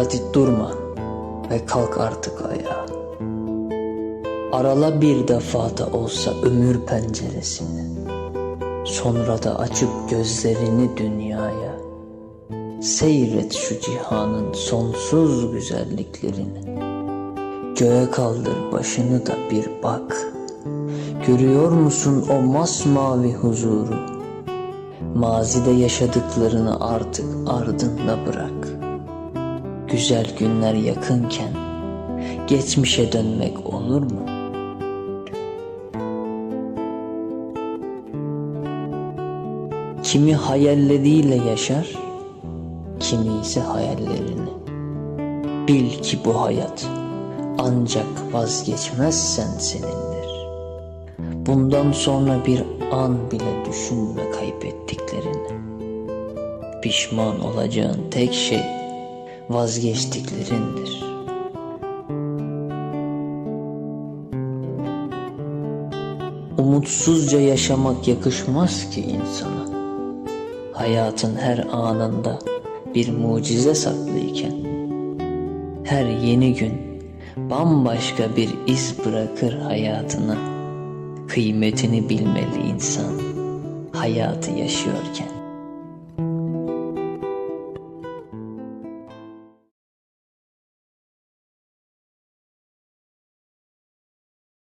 Hadi durma ve kalk artık ayağa. Arala bir defa da olsa ömür penceresini. Sonra da açıp gözlerini dünyaya. Seyret şu cihanın sonsuz güzelliklerini. Göğe kaldır başını da bir bak. Görüyor musun o masmavi huzuru? Mazide yaşadıklarını artık ardında bırak. Güzel günler yakınken geçmişe dönmek olur mu? Kimi hayalleriyle yaşar, kimi ise hayallerini. Bil ki bu hayat ancak vazgeçmezsen senindir. Bundan sonra bir an bile düşünme kaybettiklerini. Pişman olacağın tek şey vazgeçtiklerindir. Umutsuzca yaşamak yakışmaz ki insana. Hayatın her anında bir mucize saklıyken, her yeni gün bambaşka bir iz bırakır hayatına. Kıymetini bilmeli insan hayatı yaşıyorken.